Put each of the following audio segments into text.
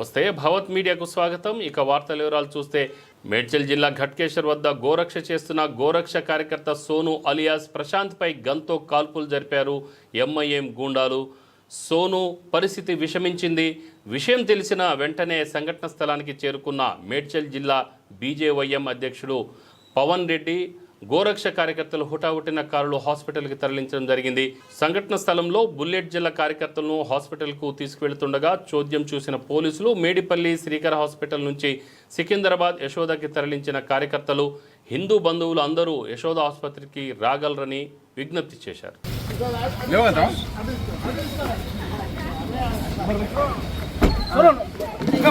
నమస్తే భవత్ మీడియాకు స్వాగతం. ఇక వార్తల వివరాలు చూస్తే మేడ్చల్ జిల్లా ఘట్కేశ్వర్ వద్ద గోరక్ష చేస్తున్న గోరక్ష కార్యకర్త సోను అలియాస్ ప్రశాంత్పై గన్తో కాల్పులు జరిపారు ఎంఐఎం గూండాలు. సోను పరిస్థితి విషమించింది. విషయం తెలిసిన వెంటనే సంఘటన స్థలానికి చేరుకున్న మేడ్చల్ జిల్లా బీజేవైఎం అధ్యక్షుడు పవన్ రెడ్డి గోరక్ష కార్యకర్తలు హుటాహుటిన కారులో హాస్పిటల్కి తరలించడం జరిగింది. సంఘటన స్థలంలో బుల్లెట్ జిల్లా కార్యకర్తలను హాస్పిటల్కు తీసుకువెళ్తుండగా చోద్యం చూసిన పోలీసులు మేడిపల్లి శ్రీకర హాస్పిటల్ నుంచి సికింద్రాబాద్ యశోదకి తరలించిన కార్యకర్తలు హిందూ బంధువులు అందరూ యశోద ఆసుపత్రికి రాగలరని విజ్ఞప్తి చేశారు. ఇంకా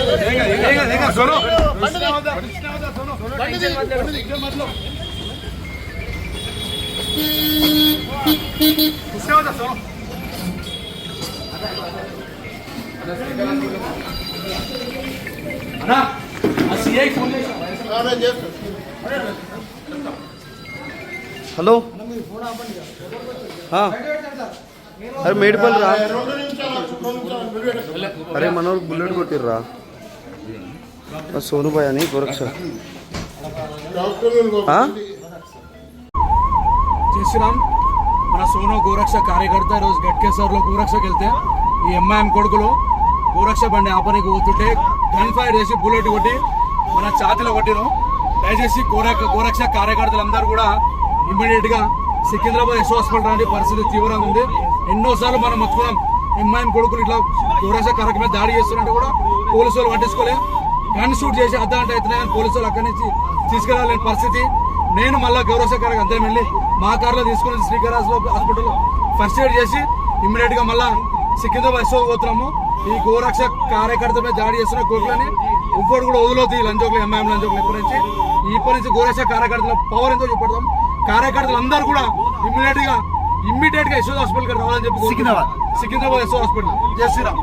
అన్నా ఆ సిఐ ఫోన్ హలో అరే మేడిపల్లి రా అరే మనోడు బుల్లెట్ కొట్టిర్రా. గోరక్ష డాక్టర్లు ఆ? చేస్తున్నాం మన సోనో గోరక్ష కార్యకర్త ఈరోజు గట్కేశ్వర్లో గోరక్షకి వెళ్తే ఈ ఎంఐఎం కొడుకులు గోరక్ష బండి ఆపనికి పోతుంటే గన్ ఫైర్ చేసి బుల్లెట్ కొట్టి మన ఛాతిలో కొట్టిను దయచేసి గోరక్ష గోరక్ష కార్యకర్తలందరూ కూడా ఇమ్మీడియట్గా సికింద్రాబాద్ యశో హాస్పిటల్ లాంటి పరిస్థితి తీవ్రంగా ఉంది. ఎన్నోసార్లు మనం మొత్తుకున్నాం. ఎంఐఎం కొడుకులు ఇట్లా గోరక్ష కార్యక్రమం దాడి చేస్తున్నట్టు కూడా పోలీసు వాళ్ళు పట్టించుకోలే. గన్ షూట్ చేసి అర్ధగంట అవుతున్నాయని పోలీసు వాళ్ళు అక్కడి నుంచి తీసుకెళ్ళలేని పరిస్థితి. నేను మళ్ళా గౌరవ గారికి అందరం వెళ్ళి మా కార్లో తీసుకుని శ్రీకరాజ్ హాస్పిటల్ ఫస్ట్ ఎయిడ్ చేసి ఇమ్మీడియట్గా మళ్ళా సికింద్రాబాద్ యశోద పోతున్నాము. ఈ గోరక్ష కార్యకర్త మీద దాడి చేస్తున్న కోర్టులని ఇంకోటి కూడా వదిలేదు ఈ లంచోకులు ఎంఐఎం లంచోకులు ఇప్పటి నుంచి. ఇప్పటి నుంచి గోరక్ష కార్యకర్తల పవర్ ఎంతో చూపెడతాం కార్యకర్తలు అందరూ కూడా ఇమ్మీడియట్గా ఇమ్మీడియట్గా యశోద హాస్పిటల్ రావాలని చెప్పి సికింద్రాబాద్. సికింద్రాబాద్ యశోద హాస్పిటల్ జై శ్రీరామ్.